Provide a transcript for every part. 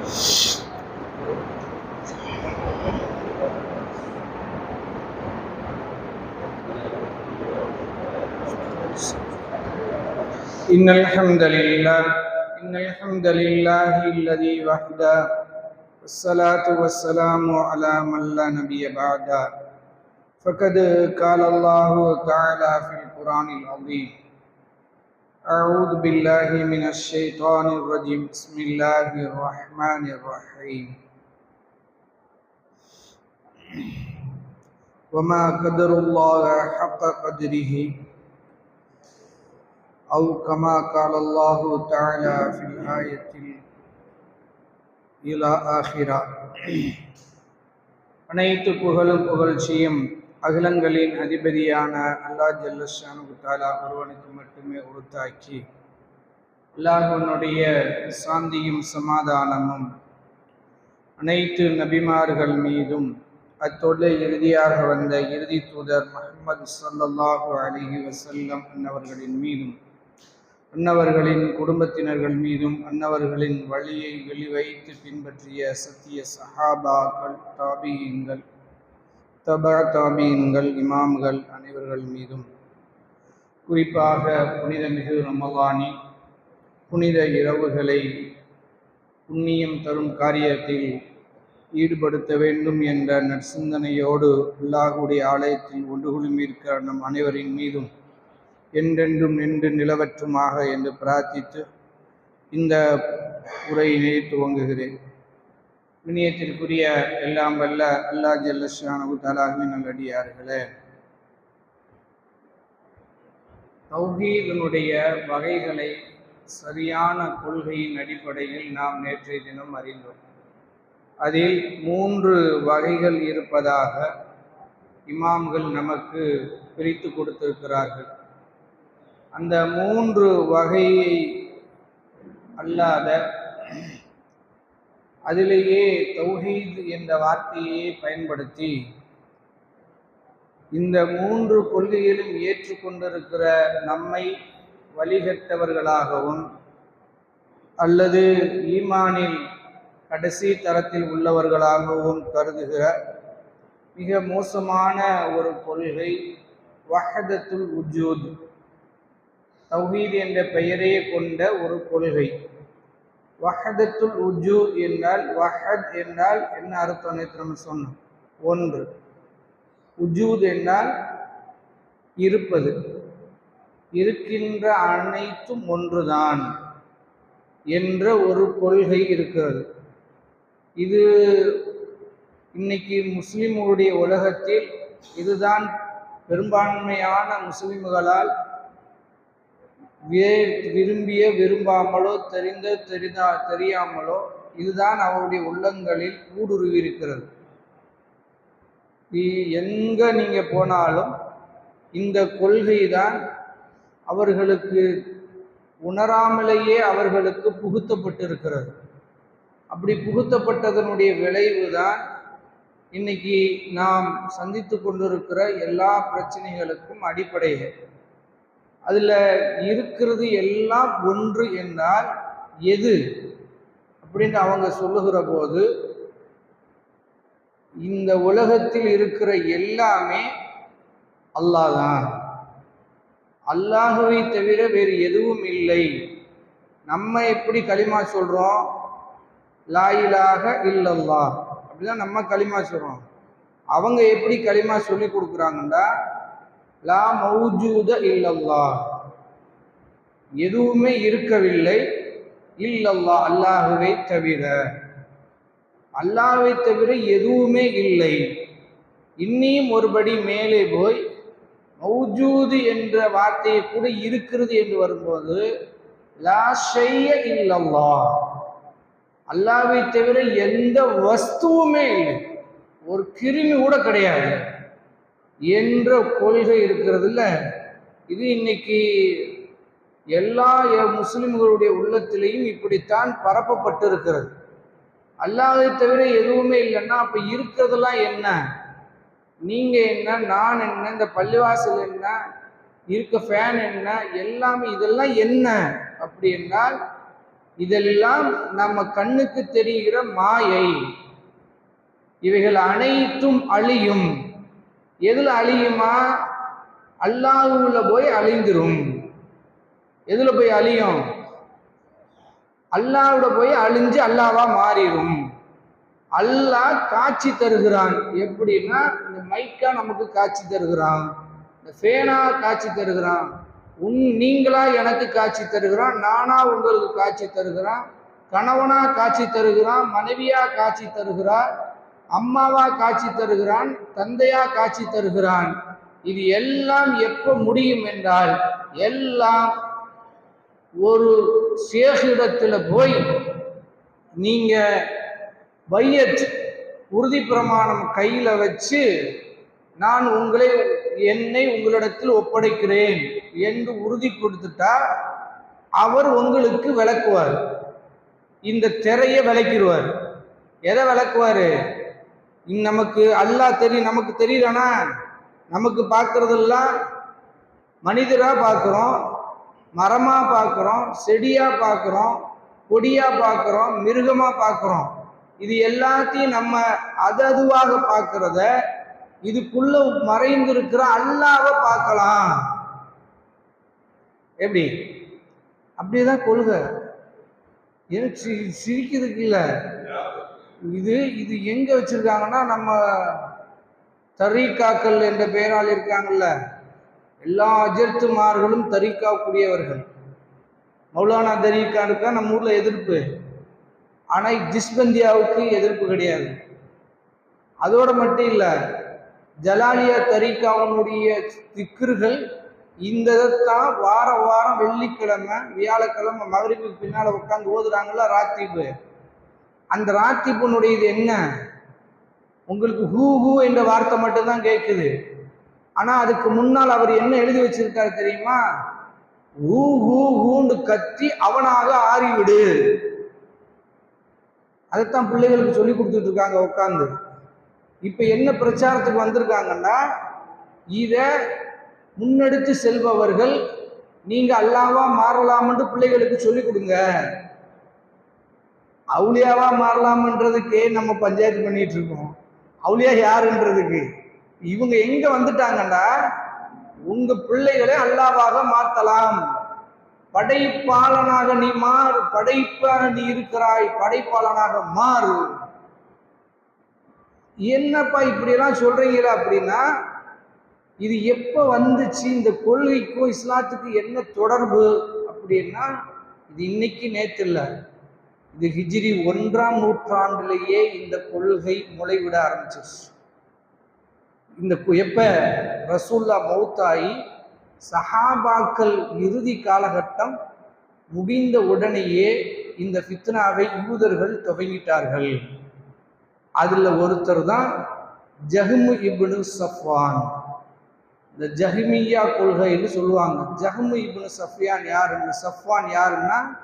إن الحمد لله إن الحمد لله الذي وحده والصلاة والسلام على من لا نبي بعده. فقد قال الله تعالى في القرآن العظيم أعوذ بالله من الشيطان الرجيم بسم الله الرحمن الرحيم وما قدر الله حق قدره أو كما قال الله تعالى في الآية إلى آخرة அனைத்து புகழும் புகழ்ச்சியும் அகிலங்களின் அதிபதியான அல்லாஹ் ஜல்லஷானு குட்டாலா ஒருவனுக்கு மட்டுமே உறுத்தாக்கி அல்லாஹனுடைய சாந்தியும் சமாதானமும் அனைத்து நபிமார்கள் மீதும் அத்தொழில் இறுதியாக வந்த இறுதி தூதர் முகமது சல்லல்லாஹு அலிஹி வசல்லம் அன்னவர்களின் மீதும் அன்னவர்களின் குடும்பத்தினர்கள் மீதும் அன்னவர்களின் வழியை வெளிவைத்து பின்பற்றிய சத்திய சஹாபாக்கள் தாபியங்கள் தபா தாபியன்கள் இமாம்கள் அனைவர்கள் மீதும். குறிப்பாக புனிதமிகு ரமலானி புனித இரவுகளை புண்ணியம் தரும் காரியத்தில் ஈடுபடுத்த வேண்டும் என்ற நற்சிந்தனையோடு அல்லாஹுடைய ஆலயத்தில் ஒன்று குழுமியிருக்கிற நம் அனைவரின் மீதும் என்றென்றும் நின்று நிலவற்றுமாக என்று பிரார்த்தித்து இந்த உரையினை துவங்குகிறேன். இணையத்திற்குரிய எல்லாம் வல்ல அல்லா ஜல்லஷானு தலாகவே நல்லடியார்களே. தௌஹீதனுடைய வகைகளை சரியான கொள்கையின் அடிப்படையில் நாம் நேற்றைய தினம் அறிந்தோம். அதில் மூன்று வகைகள் இருப்பதாக இமாம்கள் நமக்கு பிரித்து கொடுத்திருக்கிறார்கள். அந்த மூன்று வகையை அல்லாத அதிலேயே தௌஹீத் என்ற வார்த்தையை பயன்படுத்தி இந்த மூன்று கொள்கையிலும் ஏற்றுக்கொண்டிருக்கிற நம்மை வழிகட்டவர்களாகவும் அல்லது ஈமானில் கடைசி தரத்தில் உள்ளவர்களாகவும் கருதுகிற மிக மோசமான ஒரு கொள்கை வஹதத்துல் உஜூத். தௌஹீத் என்ற பெயரே கொண்ட ஒரு கொள்கை. வஹதத்துல் உஜு என்றால் வஹத் என்றால் என்ன அர்த்தம் நேற்று நம்ம சொன்னோம்? ஒன்று. உஜூத் என்றால் இருப்பது. இருக்கின்ற அனைத்தும் ஒன்றுதான் என்ற ஒரு கொள்கை இருக்கிறது. இது இன்னைக்கு முஸ்லிம்களுடைய உலகத்தில் இதுதான் பெரும்பான்மையான முஸ்லிம்களால் விரும்பிய விரும்பாமலோ தெரிந்த தெரிதா தெரியாமலோ இதுதான் அவருடைய உள்ளங்களில் ஊடுருவி இருக்கிறது எங்க நீங்க போனாலும் இந்த கொள்கை தான் அவர்களுக்கு உணராமலேயே அவர்களுக்கு புகுத்தப்பட்டிருக்கிறது. அப்படி புகுத்தப்பட்டதனுடைய விளைவு தான் இன்னைக்கு நாம் சந்தித்து கொண்டிருக்கிற எல்லா பிரச்சனைகளுக்கும் அடிப்படையே. அதில் இருக்கிறது எல்லாம் ஒன்று என்றால் எது? அப்படின்னு அவங்க சொல்லுகிற போது இந்த உலகத்தில் இருக்கிற எல்லாமே அல்லாதான் அல்லாஹுவை தவிர வேறு எதுவும் இல்லை. நம்ம எப்படி களிமா சொல்றோம்? லாயிலாக இல்லல்லா அப்படிதான் நம்ம களிமா சொல்றோம். அவங்க எப்படி களிமா சொல்லி கொடுக்குறாங்கன்னா லா மௌஜூத இல்லல்லா. எதுவுமே இருக்கவில்லை. இல்லல்லா அல்லாஹுவை தவிர. அல்லாஹை தவிர எதுவுமே இல்லை. இன்னியும் ஒருபடி மேலே போய் மௌஜூது என்ற வார்த்தையை கூட இருக்கிறது என்று வரும்போது லா செய்ய இல்லல்லா. அல்லாவை தவிர எந்த வஸ்துவுமே இல்லை. ஒரு கிருமி கூட கிடையாது. என்ற கொள்கை இருக்கிறதுல இது இன்னைக்கு எல்லா முஸ்லிம்களுடைய உள்ளத்திலையும் இப்படித்தான் பரப்பப்பட்டிருக்கிறது. அல்லாதை தவிர எதுவுமே இல்லைன்னா அப்போ இருக்கிறதெல்லாம் என்ன? நீங்கள் என்ன நான் என்ன இந்த பள்ளிவாசல் என்ன இருக்க ஃபேன் என்ன எல்லாமே இதெல்லாம் என்ன? அப்படி என்றால் இதெல்லாம் நம்ம கண்ணுக்கு தெரிகிற மாயை. இவைகள் அனைத்தும் அழியும். எதில் அழியுமா? அல்லாஹுல போய் அழிந்துரும். எதில் போய் அழியும்? அல்லாவோட போய் அழிஞ்சு அல்லாவா மாறிடும் அல்லாஹ் காட்சி தருகிறான். எப்படின்னா இந்த மைக்கா நமக்கு காட்சி தருகிறான். இந்த ஃபேனா காட்சி தருகிறான். உன் நீங்களா எனக்கு காட்சி தருகிறான். நானா உங்களுக்கு காட்சி தருகிறான். கணவனா காட்சி தருகிறான். மனைவியா காட்சி தருகிறார். அம்மாவா காட்சி தருகிறான் தந்தையா காட்சி தருகிறான். இது எல்லாம் எப்ப முடியும் என்றால் எல்லாம் ஒரு சேஷிடத்தில் போய் நீங்க பையத் உறுதி பிரமாணம் கையில வச்சு நான் உங்களை என்னை உங்களிடத்தில் ஒப்படைக்கிறேன் என்று உறுதி கொடுத்துட்டா அவர் உங்களுக்கு விளக்குவார். இந்த திரையை விளக்கிடுவார். எதை விளக்குவார்? நமக்கு அல்லாஹ் தெரியும் நமக்கு தெரியலனா நமக்கு பார்க்கறதெல்லாம் மனிதராக பார்க்குறோம் மரமாக பார்க்குறோம் செடியாக பார்க்குறோம் கொடியாக பார்க்குறோம் மிருகமாக பார்க்குறோம். இது எல்லாத்தையும் நம்ம அது அதுவாக பார்க்கறத இதுக்குள்ள மறைந்திருக்கிற அல்லாவை பார்க்கலாம். எப்படி? அப்படிதான் கொள்கை. எனக்கு சி- சிரிக்கிறதுக்கு இல்லை? இது இது எங்க வச்சிருக்காங்கன்னா நம்ம தரீக்காக்கள் என்ற பெயரால் இருக்காங்கல்ல. எல்லா அஜர்த்துமார்களும் தரீக்கா மௌலானா தரீக்கானுக்கா நம்ம ஊர்ல எதிர்ப்பு. ஆனால் ஜிஸ்பந்தியாவுக்கு எதிர்ப்பு கிடையாது. அதோட மட்டும் இல்லை ஜலாலியா தரீக்காவனுடைய திக்கர்கள் இந்த இதைத்தான் வார வாரம் வெள்ளிக்கிழமை வியாழக்கிழமை மகரிப்புக்கு பின்னால் உட்காந்து ஓதுறாங்கல்ல ராத்திப்பு அந்த ராத்திப்புனுடைய இது என்ன? உங்களுக்கு ஹூ ஹூ என்ற வார்த்தை மட்டும்தான் கேட்குது. ஆனால் அதுக்கு முன்னால் அவர் என்ன எழுதி வச்சிருக்காரு தெரியுமா? ஹூ ஹூ ஹூண்டு கத்தி அவனாக ஆறிவிடு. அதைத்தான் பிள்ளைகளுக்கு சொல்லி கொடுத்துட்டு இருக்காங்க உட்காந்து இப்போ என்ன பிரச்சாரத்துக்கு வந்திருக்காங்கன்னா இதை முன்னெடுத்து செல்பவர்கள் நீங்கள் அல்லாவா மாறலாம்னு பிள்ளைகளுக்கு சொல்லி கொடுங்க. அவுளியாவா மாறலாம்ன்றதுக்கே நம்ம பஞ்சாயத்து பண்ணிட்டு இருக்கோம் அவுளியா யாருன்றதுக்கு? இவங்க எங்க வந்துட்டாங்கன்னா உங்க பிள்ளைகளை அல்லாவாக மாத்தலாம். படைப்பாளனாக நீ மாறு படைப்பாக நீ இருக்கிறாய் படைப்பாளனாக மாறு. என்னப்பா இப்படியெல்லாம் சொல்றீங்களா அப்படின்னா இது எப்போ வந்துச்சு? இந்த கொள்கைக்கும் இஸ்லாத்துக்கு என்ன தொடர்பு அப்படின்னா இது இன்னைக்கு நேற்று இல்லை. இது ஹிஜ்ரி ஒன்றாம் நூற்றாண்டிலேயே இந்த கொள்கை முளைவிட ஆரம்பிச்சிருச்சு. இந்த கு- எப்ப ரசூல்லா மௌத்தாயி சஹாபாக்கள் இறுதி காலகட்டம் முடிந்த உடனேயே இந்த ஃபித்னாவை யூதர்கள் துவங்கிட்டார்கள். அதில் ஒருத்தர் தான் ஜஹ்மு இப்னு சஃப்வான். இந்த ஜஹ்மியா கொள்கைன்னு சொல்லுவாங்க. ஜஹ்மு இப்னு சஃபியான் யாருன்னு சஃப்வான் யாருன்னா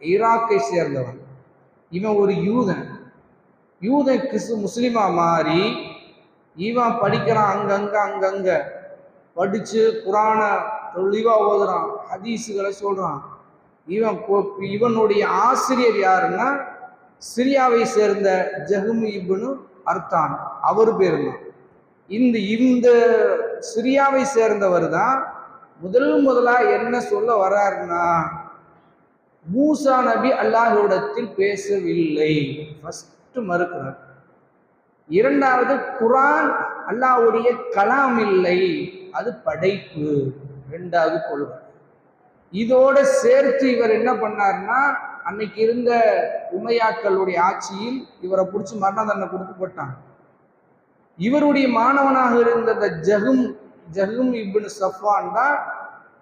ஈராக்கை சேர்ந்தவன். இவன் ஒரு யூதன். யூதன் கிறிஸ்து முஸ்லீமா மாறி இவன் படிக்கிறான் அங்கங்க அங்கங்க படிச்சு குரான தெளிவா ஓதுறான் ஹதீஸுகளை சொல்றான். இவன் இவனுடைய ஆசிரியர் யாருன்னா சிரியாவை சேர்ந்த ஜஹ்மு இப்னு அர்த்தான் அவர் பேர் தான். இந்த இந்த சிரியாவை சேர்ந்தவர் தான் முதல் முதலா என்ன சொல்ல வர்றாருன்னா மூசா நபி அல்லாஹ்விடத்தில் பேசவில்லை. ஃபர்ஸ்ட் மறுக்கிறார். இரண்டாவது குரான் அல்லாஹ்வுடைய கலாம் இல்லை. அது படைப்பு. ரெண்டாவது கொள்கை. இதோட சேர்த்து இவர் என்ன பண்ணார்னா அன்னைக்கு இருந்த உமையாக்களுடைய ஆட்சியில் இவரை பிடிச்சி மரண தண்டனை கொடுத்து போட்டாங்க. இவருடைய மாணவனாக இருந்த ஜஹும் ஜஹும் இப்னு சஃபான் தான்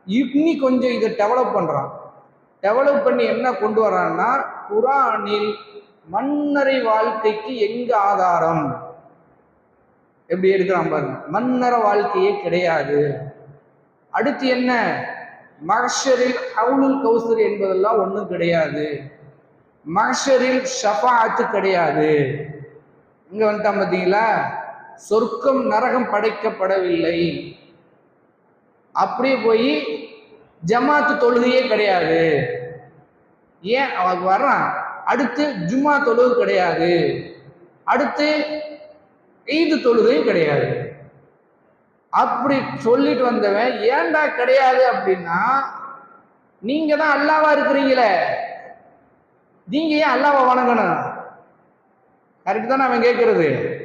இன்னி கொஞ்சம் இதை டெவலப் பண்றான். டெவலப் பண்ணி என்ன கொண்டு வரான்னா குரானில் மன்னரை வாழ்க்கைக்கு எங்க ஆதாரம்? எப்படி எடுக்கிறான் பாருங்க. மன்னர வாழ்க்கையே கிடையாது. அடுத்து என்ன? மகஷரில் அவுலுல் கௌசர் என்பதெல்லாம் ஒன்றும் கிடையாது. மகஷரில் ஷஃபாத்து கிடையாது. இங்க வந்துட்டா பார்த்தீங்களா சொர்க்கம் நரகம் படைக்கப்படவில்லை. அப்படியே போய் ஜமாத்து தொழுகையே கிடையாது. ஏன்? அவன் வர்றான். அடுத்து ஜும்மா தொழுகு கிடையாது. அடுத்து ஈது தொழுகையும் கிடையாது. அப்படி சொல்லிட்டு வந்தவன் ஏன்டா கிடையாது அப்படின்னா நீங்க தான் அல்லாவா இருக்கிறீங்களே. நீங்க ஏன் அல்லாவை வணங்கணும்? கரெக்ட் தானே அவன் கேட்கறது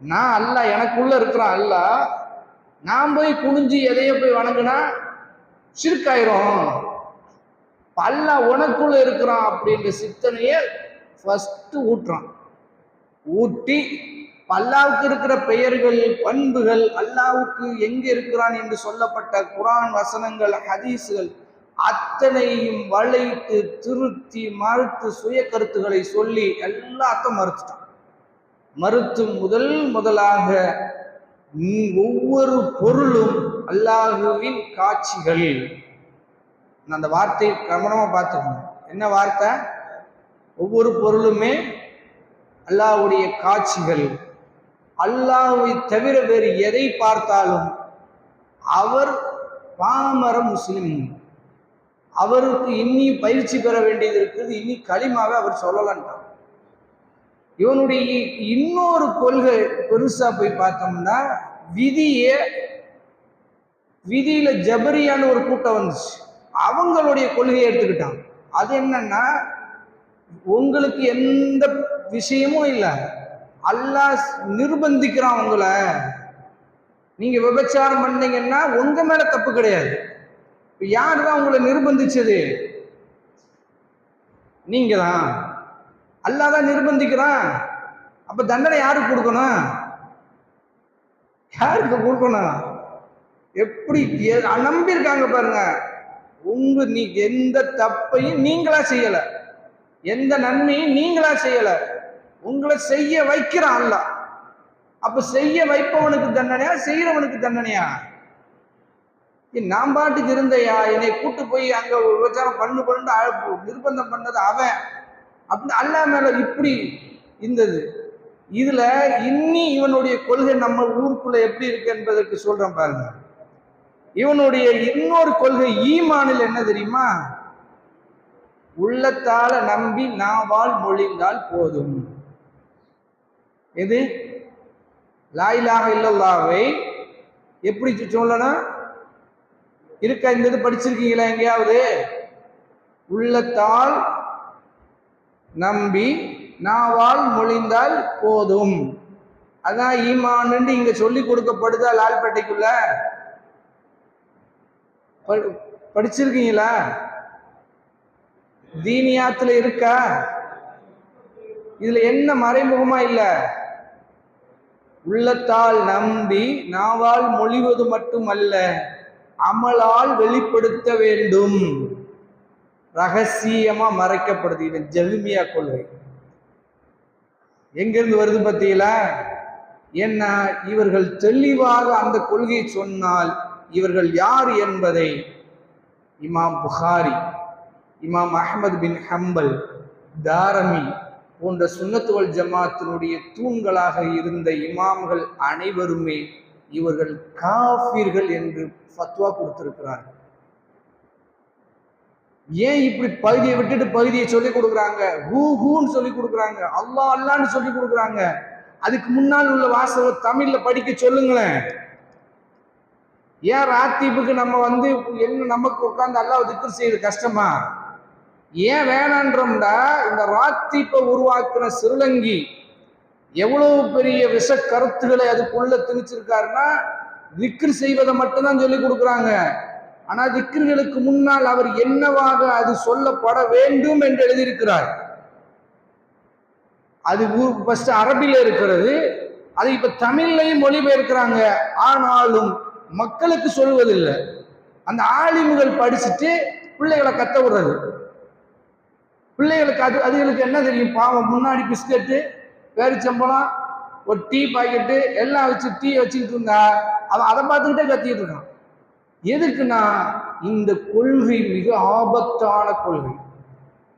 நான் அல்ல எனக்குள்ள இருக்கிறான் அல்ல நான் போய் குனிஞ்சு எதையோ போய் வணங்குனா சிறுக்காயிரும். அல்ல உனக்குள்ள இருக்கிறான் அப்படின்ற சித்தனையை ஃபர்ஸ்ட் ஊட்டுறான். ஊட்டி அல்லாவுக்கு இருக்கிற பெயர்கள் பண்புகள் அல்லாவுக்கு எங்க இருக்கிறான் என்று சொல்லப்பட்ட குரான் வசனங்கள் ஹதீஸுகள் அத்தனையும் வளைத்து திருத்தி மறுத்து சுய கருத்துக்களை சொல்லி எல்லாத்தையும் மறுத்துட்டான். மறுத்து முதல் முதலாக ஒவ்வொரு பொருளும் அல்லாஹுவின் காட்சிகள். அந்த வார்த்தையை கவனமா பார்த்துக்கணும். என்ன வார்த்தை? ஒவ்வொரு பொருளுமே அல்லாஹ்வுடைய காட்சிகள். அல்லாஹுவை தவிர வேறு எதை பார்த்தாலும் அவர் பாமர முஸ்லிம். அவருக்கு இன்னி பயிற்சி பெற வேண்டியது இருக்குது இன்னி களிமாவே அவர் சொல்லலான்ட்டார் இவனுடைய இன்னொரு கொள்கை பெருசா போய் பார்த்தோம்னா விதியை விதியில ஜபரியான்னு ஒரு கூட்டம் வந்துச்சு. அவங்களுடைய கொள்கையை எடுத்துக்கிட்டாங்க. அது என்னன்னா உங்களுக்கு எந்த விஷயமும் இல்லை. அல்லா நிர்பந்திக்கிறான் உங்களை. நீங்க விபச்சாரம் பண்ணீங்கன்னா உங்க மேல தப்பு கிடையாது. யார் தான் உங்களை நிர்பந்திச்சது? நீங்க தான். அல்லா தான் நிர்பந்திக்கிறான். அப்ப தண்டனை யாருக்கு கொடுக்கணும்? யாருக்கு கொடுக்கணும்? எப்படி எ- பாருங்க. உங்க நீ எந்த தப்பையும் நீங்களா செய்யல. எந்த நன்மையும் நீங்களா செய்யல. உங்களை செய்ய வைக்கிறான் அல்லாஹ் அப்ப செய்ய வைப்பவனுக்கு தண்டனையா செய்யறவனுக்கு தண்டனையா? நான் பாட்டுக்கு இருந்தையா என்னை கூட்டு போய் அங்க விபச்சாரம் பண்ணு பண்ணு அழப்பு நிர்பந்தம் பண்ணது அவன். அப்படின்னு அல்லா மேல இப்படி இருந்தது. இதுல இன்னி இவனுடைய கொள்கை நம்ம ஊருக்குள்ள எப்படி இருக்கு என்பதற்கு சொல்றேன் பாருங்க. இவனுடைய இன்னொரு கொள்கை ஈமானில் என்ன தெரியுமா? உள்ளத்தால நம்பி நாவால் மொழிந்தால் போதும். எது? லாயிலாக இல்லல்லாவை எப்படி சொல்லணும்? இருக்கா இந்த இது படிச்சிருக்கீங்களா எங்கேயாவது? உள்ளத்தால் நம்பி நாவால் மொழிந்தால் போதும். அதான் ஈமான்னு இங்க சொல்லி கொடுக்கப்படுதா லால்பேட்டைக்குள்ள. படிச்சிருக்கீங்களா? தீனியாத்துல இருக்கா? இதுல என்ன மறைமுகமா இல்ல? உள்ளத்தால் நம்பி நாவால் மொழிவது மட்டுமல்ல அமலால் வெளிப்படுத்த வேண்டும். ரகசியமா மறைக்கப்படுது. இது ஜெல்மியா கொள்கை. எங்கிருந்து வருது பார்த்தீங்களா என்ன இவர்கள் தெளிவாக அந்த கொள்கையை சொன்னால் இவர்கள் யார் என்பதை இமாம் புகாரி இமாம் அஹமது பின் ஹம்பல் தாரமி போன்ற சுன்னத்துவல் ஜமாத்தினுடைய தூண்களாக இருந்த இமாம்கள் அனைவருமே இவர்கள் காஃபிர்கள் என்று ஃபத்வா கொடுத்திருக்கிறார்கள். ஏன் இப்படி பகுதியை விட்டுட்டு பகுதியை சொல்லி கொடுக்குறாங்க? ஹூ ஹூன்னு சொல்லி கொடுக்குறாங்க. அல்லாஹ் அல்லான்னு சொல்லி கொடுக்குறாங்க. அதுக்கு முன்னால் உள்ள வாசகம் தமிழ்ல படிக்க சொல்லுங்களேன். ஏன் ராத்தீப்புக்கு நம்ம வந்து என்ன நமக்கு உட்காந்து அல்லாஹ் திக்ர் செய்யுது? கஷ்டமா? ஏன் வேணான்றோம்டா இந்த ராத்தீப்பை உருவாக்குன சிறுலங்கி எவ்வளவு பெரிய விஷ கருத்துக்களை அதுக்குள்ள திணிச்சிருக்காருன்னா திக்ரு செய்வதை மட்டும்தான் சொல்லி கொடுக்குறாங்க. ஆனா திக்ருகளுக்கு முன்னால் அவர் என்னவாக அது சொல்லப்பட வேண்டும் என்று எழுதியிருக்கிறார். அது ஃபர்ஸ்ட் அரபில இருக்கிறது. அது இப்ப தமிழ்லையும் மொழிபெயர்க்கிறாங்க. ஆனாலும் மக்களுக்கு சொல்வதில்லை. அந்த ஆலிம்கள் படிச்சுட்டு பிள்ளைகளை கத்த விடுறது. பிள்ளைகளுக்கு அது அதுகளுக்கு என்ன தெரியும்? பாவம். முன்னாடி பிஸ்கட்டு பேரிச்சம்பளம் ஒரு டீ பாக்கெட்டு எல்லாம் வச்சு டீ வச்சுக்கிட்டு இருந்தா அவன் அதை பார்த்துக்கிட்டே கத்திக்கிட்டு இருக்கான். எதுக்குன்னா இந்த கொள்கை மிக ஆபத்தான கொள்கை.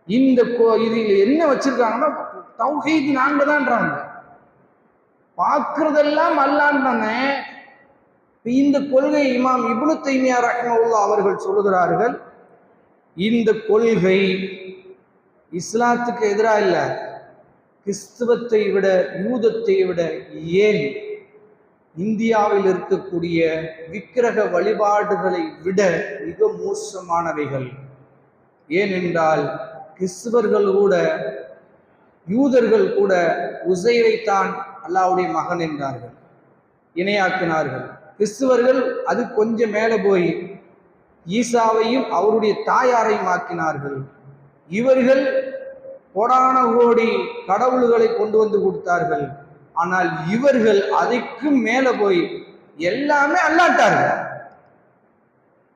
இந்த கொ- என்ன வச்சிருக்காங்கன்னா தௌஹீத் நாங்க தான்றாங்க. பார்க்கறதெல்லாம் அல்லான்னு இந்த கொள்கை இமாம் இப்னு தைமியா ரஹ்மவுல்லா அவர்கள் சொல்லுகிறார்கள் இந்த கொள்கை இஸ்லாத்துக்கு எதிராக இல்லை. கிறிஸ்துவத்தை விட யூதத்தை விட ஏன் இந்தியாவில் இருக்கக்கூடிய விக்கிரக வழிபாடுகளை விட மிக மோசமானவைகள்? ஏனென்றால் கிறிஸ்துவர்கள் கூட யூதர்கள் கூட உசைரைத்தான் அல்லாவுடைய மகன் என்றார்கள் இணையாக்கினார்கள். கிறிஸ்துவர்கள் அது கொஞ்சம் மேலே போய் ஈசாவையும் அவருடைய தாயாரையும் ஆக்கினார்கள். இவர்கள் கொடான கோடி கடவுள்களை கொண்டு வந்து கொடுத்தார்கள். ஆனால் இவர்கள் அதைக்கும் மேலே போய் எல்லாமே அல்லாட்டார்கள்.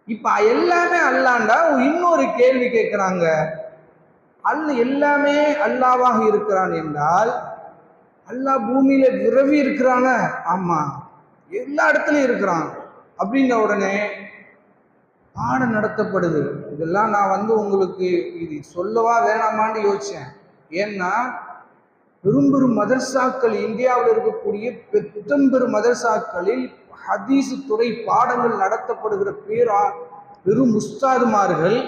இப்ப எல்லாமே அல்லாண்டா? இன்னொரு கேள்வி கேட்கிறாங்க. அல்ல எல்லாமே அல்லாவாக இருக்கிறான் என்றால் அல்லாஹ் பூமியில விரவி இருக்கிறான? ஆமா. எல்லா இடத்துலையும் இருக்கிறான். அப்படின்ன உடனே பாடம் நடத்தப்படுது. இதெல்லாம் நான் வந்து உங்களுக்கு இது சொல்லவா வேணாமான்னு யோசிச்சேன். ஏன்னா பெரும் பெரும் மதர்சாக்கள் இந்தியாவில் இருக்கக்கூடிய பெத்தம்பெரும் மதர்சாக்களில் ஹதீஸ் துறை பாடங்கள் நடத்தப்படுகிற பேரா பெரும் முஸ்தாதுமார்கள்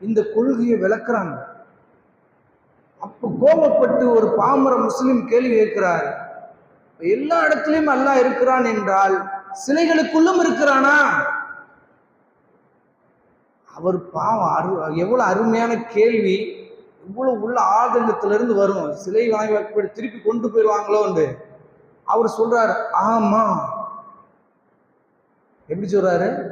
இந்த கொள்கையை விளக்குறாங்க. அப்போ கோபப்பட்டு ஒரு பாமர முஸ்லீம் கேள்வி கேட்கிறார். எல்லா இடத்துலையும் அல்லாஹ் இருக்கிறான் என்றால் சிலைகளுக்குள்ளும் இருக்கிறானா? அவர் பாவம் அரு எவ்வளவு அருமையான கேள்வி. இவ்வளவு உள்ள ஆதங்கத்திலிருந்து வரும். சிலை வாங்கி திருப்பி கொண்டு போயிடுவாங்களோன்னு அவர் சொல்றாரு ஆமா. எப்படி சொல்றாரு?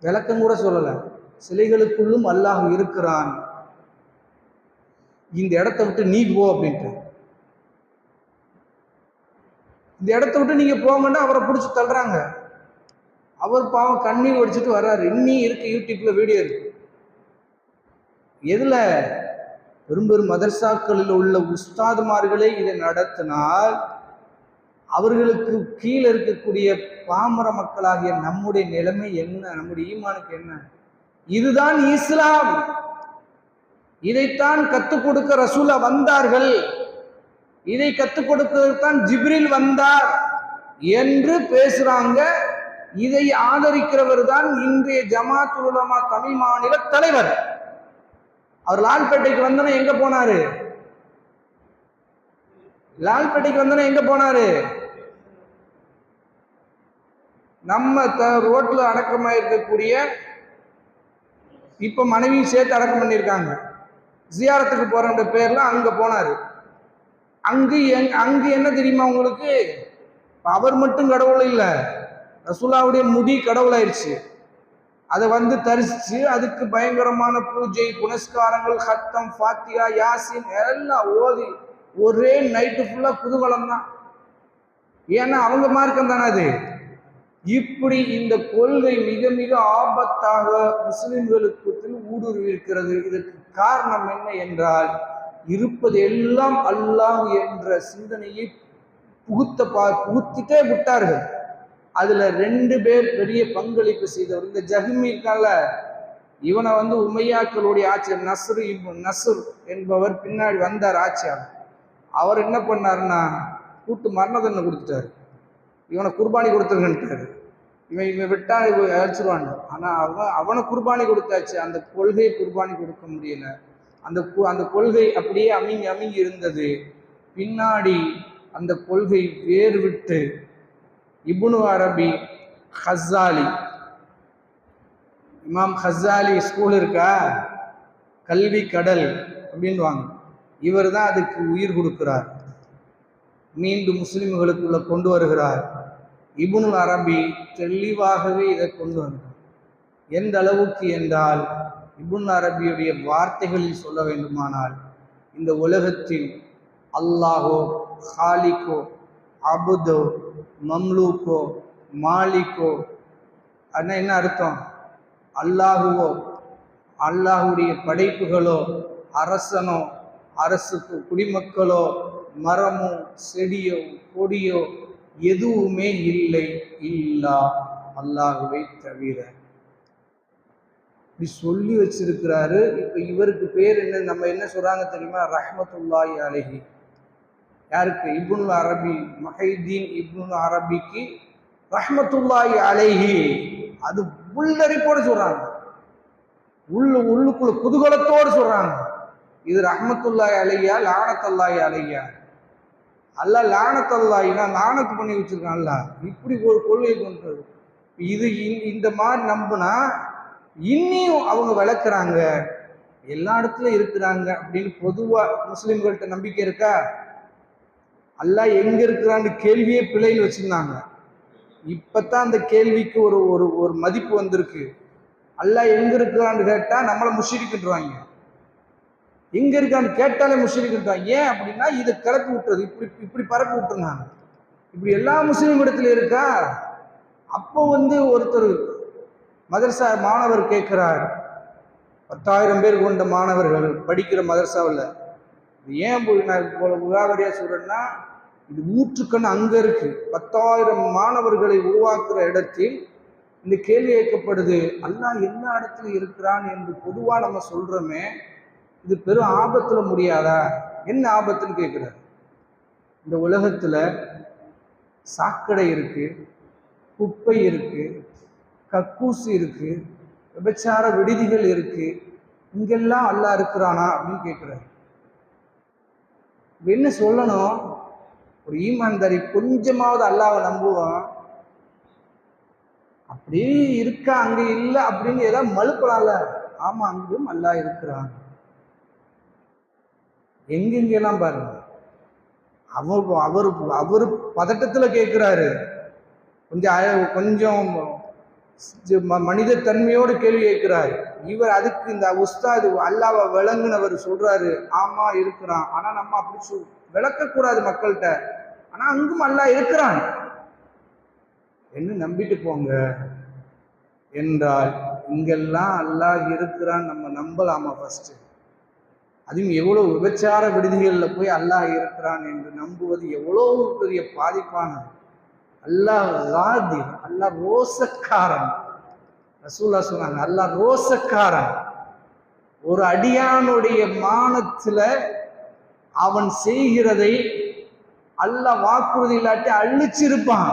விளக்கம் கூட சொல்லல. சிலைகளுக்குள்ளும் அல்லாஹ் இருக்கிறான். இந்த இடத்த விட்டு நீ போ அப்படின்ட்டு. இந்த இடத்த விட்டு நீங்க போங்கன்னா அவரை பிடிச்சி தள்ளுறாங்க. அவர் பாவம் கண்ணீர் வடிச்சிட்டு வர்றாரு. இன்னி இருக்கு யூடியூப்ல வீடியோ இருக்கு. எதுல? பெரும் பெரும் மதர்சாக்களில் உள்ள உஸ்தாதுமார்களே இதை நடத்தினால் அவர்களுக்கு கீழே இருக்கக்கூடிய பாமர மக்களாகிய நம்முடைய நிலைமை என்ன? நம்முடைய ஈமானுக்கு என்ன? இதுதான் இஸ்லாம். இதைத்தான் கத்துக் கொடுக்க ரசூலா வந்தார்கள். இதை கத்துக் கொடுப்பதற்குத்தான் ஜிப்ரில் வந்தார் என்று பேசுறாங்க. இதை ஆதரிக்கிறவர் தான் இன்றைய ஜமாத் உலமா தமிழ் மாநில தலைவர். அவர் லால்பேட்டைக்கு வந்தோன்னே எங்க போனாரு? லால்பேட்டைக்கு வந்தோன்னே எங்க போனாரு? நம்ம த ரோட்ல அடக்கமாக இருக்கக்கூடிய இப்ப மனைவியும் சேர்த்து அடக்கம் பண்ணியிருக்காங்க. ஜியாரத்துக்கு போறன்ற பேர்ல அங்க போனாரு. அங்கு எங் அங்கு என்ன தெரியுமா உங்களுக்கு? அவர் மட்டும் கடவுள் இல்லை. ரசூலாவுடைய முடி கடவுளாயிருச்சு. அதை வந்து தரிசிச்சு அதுக்கு பயங்கரமான பூஜை புனஸ்காரங்கள் ஹத்தம் ஃபாத்தியா யாசின் எல்லாம் ஓதி ஒரே நைட்டு ஃபுல்லாக குதூகலம் தான். ஏன்னா அவங்க மார்க்கம் தானே அது? இப்படி இந்த கொள்கை மிக மிக ஆபத்தாக முஸ்லிம்களுக்கு ஊடுருவி இருக்கிறது. இதற்கு காரணம் என்ன என்றால் இருப்பது எல்லாம் அல்லாஹ் என்ற சிந்தனையை புகுத்த பா புகுத்திட்டே விட்டார்கள். அதுல ரெண்டு பேர் பெரிய பங்களிப்பு செய்தவர். இந்த ஜஹ்மி இருக்கால இவனை வந்து உமையாக்களுடைய ஆட்சியர் நஸ்ரு நசுர் என்பவர் பின்னாடி வந்தார் ஆட்சியார் அவர் என்ன பண்ணாருன்னா கூட்டு மரண தண்டனை கொடுத்துட்டாரு. இவனை குர்பானி கொடுத்துருங்கன்ட்டாரு. இவன் இவன் விட்டா இவன் அழைச்சிருவான் ஆனால் அவன் அவனை குர்பானி கொடுத்தாச்சு. அந்த கொள்கையை குர்பானி கொடுக்க முடியல. அந்த அந்த கொள்கை அப்படியே அமிங்கி அமிங்கி இருந்தது. பின்னாடி அந்த கொள்கை வேறு விட்டு இபுனு அரபி ஹஸ்ஸாலி. இமாம் ஹஸ்ஸாலி ஸ்கூல் இருக்கா? கல்வி கடல் அப்படின்வாங்க இவர் தான் அதுக்கு உயிர் கொடுக்கிறார். மீண்டும் முஸ்லிம்களுக்குள்ள கொண்டு வருகிறார். இபுனுல் அரபி தெளிவாகவே இதை கொண்டு வந்தார். எந்த அளவுக்கு என்றால் இபுன் அரபியுடைய வார்த்தைகளில் சொல்ல வேண்டுமானால் இந்த உலகத்தில் அல்லாஹோ ஹாலிக்கோ அபுதோ மம்லூக்கோ மாலிக்கோ அண்ணா என்ன அர்த்தம்? அல்லாஹுவோ அல்லாஹுடைய படைப்புகளோ அரசனோ அரசுக்கு குடிமக்களோ மரமோ செடியோ கொடியோ எதுவுமே இல்லை இல்லா அல்லாஹுவை தவிர. இப்படி சொல்லி வச்சிருக்கிறாரு. இப்போ இவருக்கு பேர் என்ன நம்ம என்ன சொல்கிறாங்க தெரியுமா? ரஹமத்துல்லாஹி அலஹி. யாருக்கு? இப்னு அரபி மஹைதீன் இப்னு அரபிக்கு ரஹமத்துல்லாஹி அலைஹி. அது உள்ளரிப்போடு சொல்கிறாங்க உள்ள உள்ளுக்குள்ள குதூகலத்தோடு சொல்கிறாங்க இது ரஹமத்துல்லாய் அலையா லானத்தல்லாய் அலையா அல்ல லானத்தல்லாயினா லானத்து பண்ணி வச்சிருக்கான்ல. இப்படி ஒரு கொள்கை கொண்டு இது இந்த மாதிரி நம்புனா இன்னியும் அவங்க விளக்குறாங்க. எல்லா இடத்துலையும் இருக்கிறாங்க அப்படின்னு பொதுவா முஸ்லிம்கள்ட்ட நம்பிக்கை இருக்கா? அல்லாஹ் எங்க இருக்கிறான்னு கேள்வியே பிழையில் வச்சிருந்தாங்க. இப்பதான் அந்த கேள்விக்கு ஒரு ஒரு ஒரு மதிப்பு வந்திருக்கு. அல்லாஹ் எங்க இருக்கிறான்னு கேட்டா நம்மளை முஷிரிக்கிட்டுருவாங்க எங்க இருக்கான்னு கேட்டாலே முஷிரிக்கிட்டுவாங்க ஏன் அப்படின்னா இதை கிளப்பி விட்டுறது. இப்படி இப்படி பரப்பி விட்டுருந்தாங்க. இப்படி எல்லா முஸ்லீம் இடத்துல இருக்கா? அப்போ வந்து ஒருத்தர் மதரசா மாணவர் கேட்குறார். பத்தாயிரம் பேர் கொண்ட மாணவர்கள் படிக்கிற மதரசாவில் ஏன் போய் நான் இப்போ உதாவடியாக சொல்கிறேன்னா இது ஊற்றுக்கண் அங்கே இருக்குது பத்தாயிரம் மாணவர்களை உருவாக்குற இடத்தில் இந்த கேள்வி கேட்கப்படுது அல்லா எல்லா இடத்துல இருக்கிறான் என்று பொதுவாக நம்ம சொல்கிறோமே இது பெரும் ஆபத்தில் முடியாதா? என்ன ஆபத்துன்னு கேட்குறாரு. இந்த உலகத்தில் சாக்கடை இருக்குது குப்பை இருக்குது கக்கூசு இருக்கு விபச்சார விடுதிகள் இருக்கு. இங்கெல்லாம் அல்லாஹ் இருக்கிறானா அப்படின்னு கேட்குறாரு என்ன சொல்லணும்? ஒரு ஈமான்தாரி கொஞ்சமாவது அல்லாவை நம்புவான் அப்படியே இருக்கா அங்கே இல்லை அப்படின்னு ஏதாவது மழுப்பலாம்ல. ஆமா அங்கேயும் அல்லாஹ் இருக்கிறான். எங்கெங்கெல்லாம் பாருங்க. அவர் அவர் அவர் பதட்டத்துல கேட்குறாரு கொஞ்சம் கொஞ்சம் மனித தன்மையோடு கேள்வி கேட்கிறாரு. இவர் அதுக்கு இந்த உஸ்தாது அல்லாவை விளங்குனவர் சொல்றாரு ஆமா இருக்கிறான். ஆனா நம்ம அப்படி சொல் விளக்கக்கூடாது மக்கள்கிட்ட. ஆனா அங்கும் அல்லாஹ் இருக்கிறான். என்ன நம்பிட்டு போங்க? என்றால் இங்கெல்லாம் அல்லாஹ் இருக்கிறான் நம்ம நம்பலாமா ஃபர்ஸ்ட் அதுவும் எவ்வளவு விபச்சார விடுதிகளில் போய் அல்லாஹ் இருக்கிறான் என்று நம்புவது எவ்வளோ பெரிய பாதிப்பானது. அல்லாஹ் காதிர் அல்லாஹ் ரோசக்காரன். ரசூல்லா சொன்னாங்க அல்லாஹ் ரோசக்காரன். ஒரு அடியானுடைய மானத்துல அவன் செய்கிறதை அல்லாஹ் வாக்குறுதி இல்லாட்டி அழிச்சிருப்பான்.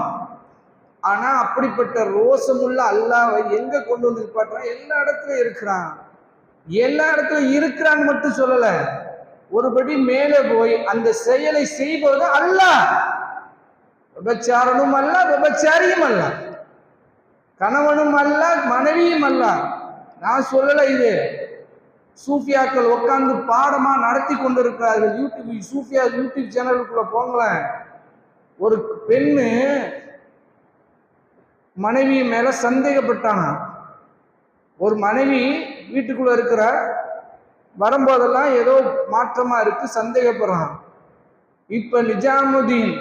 ஆனா அப்படிப்பட்ட ரோசமுள்ள அல்லாவை எங்க கொண்டு வந்து பாட்டுறான் எல்லா இடத்துலயும் இருக்கிறான். எல்லா இடத்துலயும் இருக்கிறான்னு மட்டும் சொல்லல. ஒருபடி மேலே போய் அந்த செயலை செய்வது அல்லாஹ். விபச்சாரனும் அல்ல விபச்சாரியும் அல்ல கணவனும் அல்ல மனைவியும் அல்ல நான் சொல்லலை இது. சூஃபியாக்கள் உட்காந்து பாடமா நடத்தி கொண்டிருக்கிறார்கள். யூடியூப் சூஃபியா யூடியூப் சேனலுக்குள்ள போங்களேன். ஒரு பெண்ணு மனைவி மேல சந்தேகப்பட்டானா? ஒரு மனைவி வீட்டுக்குள்ள இருக்கிற வரும்போதெல்லாம் ஏதோ மாற்றமா இருக்கு சந்தேகப்படுறான். இப்ப நிஜாமுதீன்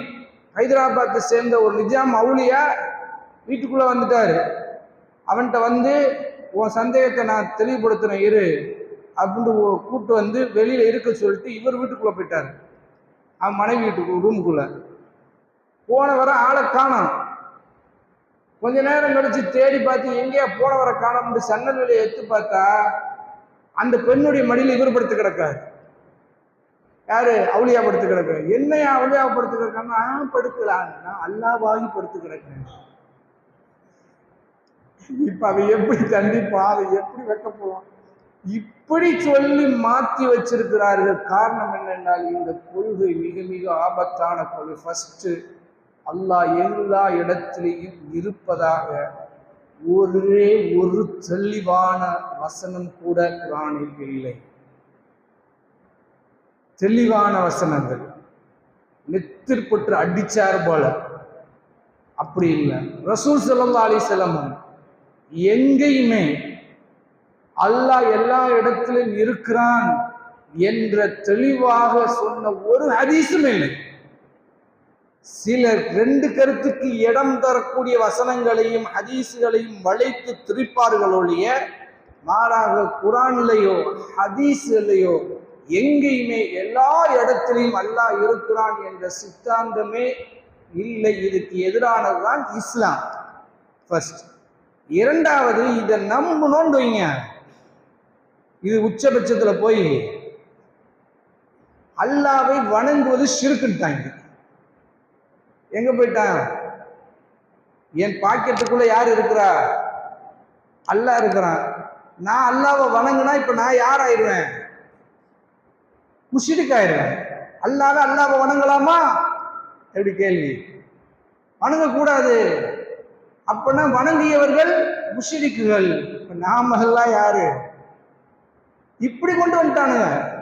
ஹைதராபாத்தை சேர்ந்த ஒரு நிஜாம் மௌலியா வீட்டுக்குள்ளே வந்துட்டாரு. அவன்கிட்ட வந்து உன் சந்தேகத்தை நான் தெளிவுபடுத்துறேன் இரு. அப்படின்ட்டு கூப்பிட்டு கூட்டு வந்து வெளியில் இருக்க சொல்லிட்டு இவர் வீட்டுக்குள்ளே போயிட்டார். அவன் மனைவி வீட்டுக்கு ரூமுக்குள்ளே போன வர ஆளை காணோம். கொஞ்ச நேரம் கழித்து தேடி பார்த்து எங்கேயா போனவரை காணோம்னு சன்னல் வெளியை எத்து பார்த்தா அந்த பெண்ணுடைய மடியில் இவர் படுத்து கிடக்காரு. யாரு? அவளியா படுத்து கிடக்கு என்னையா அவளியா படுத்து கிடக்கான்னு நான் படுக்கலாம் நான் அல்லாவாகி படுத்து கிடக்கிறேன் இப்ப அதை எப்படி தண்டிப்பா அதை எப்படி வைக்க போவான் இப்படி சொல்லி மாத்தி வச்சிருக்கிறார்கள். காரணம் என்னென்றால் இந்த கொள்கை மிக மிக ஆபத்தான கொள்கை. ஃபர்ஸ்ட் அல்லாஹ் எல்லா இடத்திலையும் இருப்பதாக ஒரே ஒரு தெளிவான வசனம் கூட குரானில் இல்லை. தெளிவான வசனங்கள். நெத்திற்பட்டு அடிச்சார் போல. அப்படி இல்லை. ரசூல் செல்லா அலி செல்லமும் எங்கேயுமே அல்லாஹ் எல்லா இடத்திலும் இருக்கிறான் என்ற தெளிவாக சொன்ன ஒரு ஹதீஸும் இல்லை. சிலர் ரெண்டு கருத்துக்கு இடம் தரக்கூடிய வசனங்களையும் ஹதீஸுகளையும் வளைத்து திரிப்பார்கள் மாறாக குரான்லையோ ஹதீஸ்லையோ எங்கேயுமே எல்லா இடத்திலையும் அல்லாஹ் இருக்கிறான் என்ற சித்தாந்தமே இல்லை. இதுக்கு எதிரானதுதான் இஸ்லாம். ஃபர்ஸ்ட் இரண்டாவது இதை நம்பணும்னு வைங்க. இது உச்சபட்சத்துல போய் அல்லாவை வணங்குவது ஷிருக்குன்ட்டாங்க எங்க போயிட்டான்? என் பாக்கெட்டுக்குள்ள யார் இருக்கிறா? அல்லாஹ் இருக்கிறான். நான் அல்லாவை வணங்குனா இப்ப நான் யார் ஆயிடுவேன்? முஷிரிக் ஆயிடுறாங்க அல்லாத அல்லாவை வணங்கலாமா? எப்படி கேள்வி. வணங்கக்கூடாது. அப்படின்னா வணங்கியவர்கள் முஷிரிக்குகள். இப்போ நாமெல்லாம் யாரு? இப்படி கொண்டு வந்துட்டானுங்க.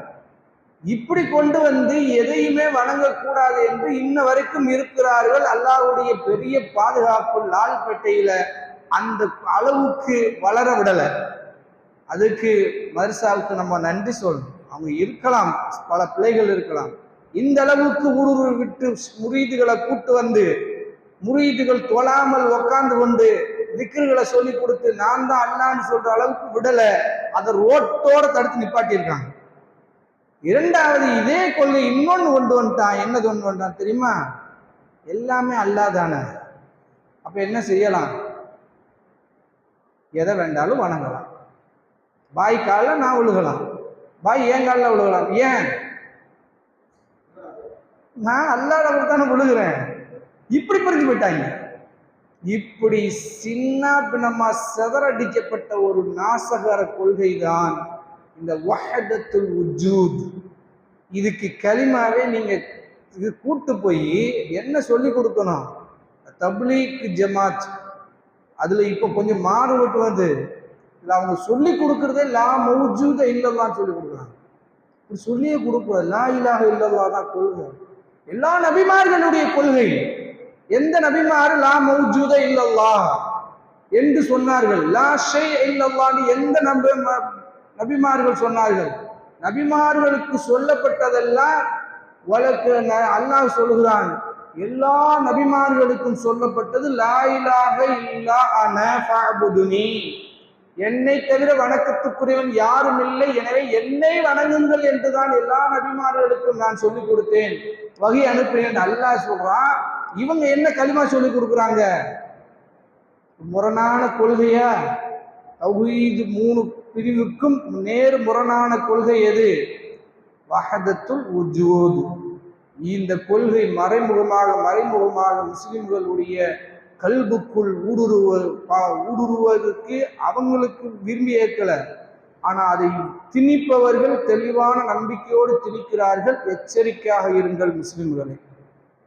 இப்படி கொண்டு வந்து எதையுமே வணங்கக்கூடாது என்று இன்ன வரைக்கும் இருக்கிறார்கள் அல்லாவுடைய பெரிய பாதுகாப்பு லால்பேட்டையில. அந்த அளவுக்கு வளர விடலை. அதுக்கு மர்சாவுக்கு நம்ம நன்றி சொல்லணும் அவங்க இருக்கலாம் பல பிள்ளைகள் இருக்கலாம். இந்த அளவுக்கு ஊடுருவி விட்டு முறியீதுகளை கூட்டு வந்து முறியீதுகள் தொழாமல் உக்காந்து கொண்டு திக்கர்களை சொல்லி கொடுத்து நான் தான் அல்லான்னு சொல்ற அளவுக்கு விடல. அதை ரோட்டோட தடுத்து நிப்பாட்டியிருக்காங்க. இரண்டாவது இதே கொள்கை இன்னொன்று கொண்டு வந்துட்டான். என்ன கொண்டு வந்துட்டான் தெரியுமா? எல்லாமே அல்லாதான அப்ப என்ன செய்யலாம்? எதை வேண்டாலும் வணங்கலாம். பாய் நான் ஒழுகலாம் பாய் ஏன் காலில் விழுகலாம்? ஏன்? நான் அல்லாத தானே விழுகிறேன். இப்படி புரிஞ்சு போயிட்டாங்க. இப்படி சின்ன பின்னமா செதறடிக்கப்பட்ட ஒரு நாசகர கொள்கை தான் இந்த வஹதத்துல் உஜூத். இதுக்கு களிமாவே நீங்க இது கூட்டு போய் என்ன சொல்லி கொடுக்கணும்? தப்லீக் ஜமாத். அதுல இப்ப கொஞ்சம் மாறுபட்டு வந்து. இதுல அவங்க சொல்லி கொடுக்குறதே லா மௌஜூத இல்லல்லான்னு சொல்லி கொடுக்குறாங்க. இப்படி சொல்லியே கொடுக்கூடாது லா இலாஹ இல்லல்லா தான் கொள்கை. எல்லா நபிமார்களுடைய கொள்கை. எந்த நபிமாரு லா மௌஜூத இல்லல்லா என்று சொன்னார்கள். லா ஷே இல்லல்லான்னு எந்த நபி நபிமார்கள் சொன்னார்கள்? நபிமார்களுக்கு சொல்லப்பட்டதெல்லாம் வழக்கு ந- அல்லாஹ் சொல்கிறான். எல்லா நபிமார்களுக்கும் சொல்லப்பட்டது லா இலாக இல்லா அன ஃபஅபுதுனி. என்னை தவிர வணக்கத்துக்குரியவன் யாரும் இல்லை. எனவே என்னை வணங்குங்கள் என்றுதான் எல்லா நபிமார்களுக்கும் நான் சொல்லிக் கொடுத்தேன். வகை அனுப்பினேன். அல்லாஹ் சொல்றான். இவங்க என்ன களிமா சொல்லி கொடுக்குறாங்க? முரணான கொள்கையா? தௌஹீது மூணு பிரிவுக்கும் நேர் முரணான கொள்கை எது? வஹதத்துல் உஜூத். இந்த கொள்கை மறைமுகமாக மறைமுகமாக முஸ்லிம்களுடைய கல்புக்குள் ஊடுருவ ஊடுருவதற்கு அவங்களுக்கு விரும்பி ஏற்கல. ஆனால் அதை திணிப்பவர்கள் தெளிவான நம்பிக்கையோடு திணிக்கிறார்கள். எச்சரிக்கையாக இருங்கள் முஸ்லிம்களை.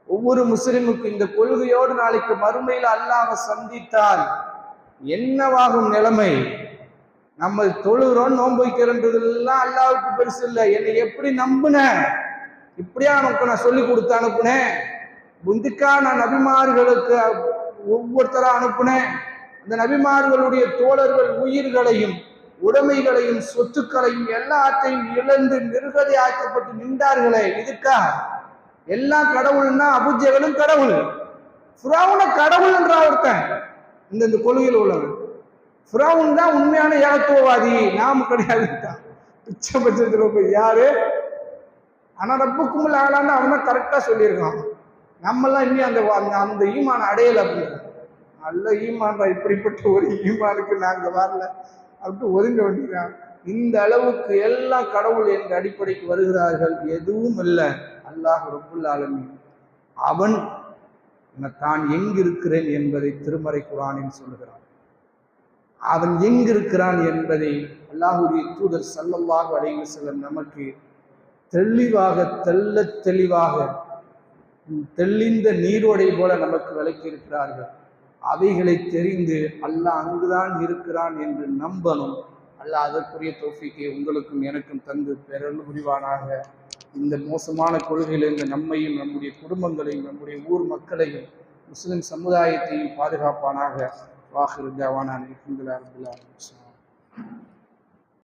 ஒவ்வொரு முஸ்லிமுக்கு இந்த கொள்கையோடு நாளைக்கு மறுமையில் அல்லாஹ் சந்தித்தால் என்னவாகும் நிலைமை? நம்ம தொழுகிறோம் நோன்பு வைக்கிறன்றதெல்லாம் அல்லாவுக்கு பெருசு இல்லை. என்னை எப்படி நம்புன? இப்படியா உனக்கு நான் சொல்லி கொடுத்து அனுப்புனேன்? முந்திக்கா நான் நபிமார்களுக்கு ஒவ்வொருத்தரா அனுப்புனேன். அந்த நபிமார்களுடைய தோழர்கள் உயிர்களையும் உடைமைகளையும் சொத்துக்களையும் எல்லாத்தையும் இழந்து நிர்கதி ஆக்கப்பட்டு நின்றார்களே இதுக்கா? எல்லாம் கடவுள்னா அபுஜகளும் கடவுள். ஃபிரௌன கடவுள் என்ற ஒருத்தன். இந்த இந்த கொள்கையில் உள்ளவன். ஃபிரௌன் தான் உண்மையான ஏகத்துவவாதி நாம் கிடையாது பிச்சை பட்சத்தில் யாரு? ஆனா ரப்புக்கும் ஆளான்னு அவன் தான் கரெக்டா சொல்லியிருக்கான். நம்மெல்லாம் இன்னும் அந்த அந்த அந்த ஈமான் அடையல அப்படின்னு நல்ல ஈமான் இப்படிப்பட்ட ஒரு ஈமானுக்கு நாங்கள் வரல. அப்படின்ட்டு ஒதுங்க வேண்டியதான் இந்த அளவுக்கு எல்லாம் கடவுள் என்ற அடிப்படைக்கு வருகிறார்கள் எதுவும் இல்லை. அல்லாஹ் ரப்புல் ஆலமீன். அவன் தான் எங்கிருக்கிறேன் என்பதை திருமறை குரானில் சொல்லுகிறான் அவன் எங்கிருக்கிறான் என்பதை அல்லாஹுடைய தூதர் ஸல்லல்லாஹு அடைந்து வஸல்லம் நமக்கு தெளிவாக தெல்ல தெளிவாக தெளிந்த நீரோடை போல நமக்கு விளக்கி இருக்கிறார்கள் அவைகளை தெரிந்து அல்லாஹ் அங்குதான் இருக்கிறான் என்று நம்பணும். அல்லாஹ் அதற்குரிய தோஃபிக்கை உங்களுக்கும் எனக்கும் தந்து பெறல் புரிவானாக. இந்த மோசமான கொள்கையிலிருந்து நம்மையும் நம்முடைய குடும்பங்களையும் நம்முடைய ஊர் மக்களையும் முஸ்லிம் சமுதாயத்தையும் பாதுகாப்பானாக. வாஹிரு ஜவானான் அல்ஹம்துலில்லாஹி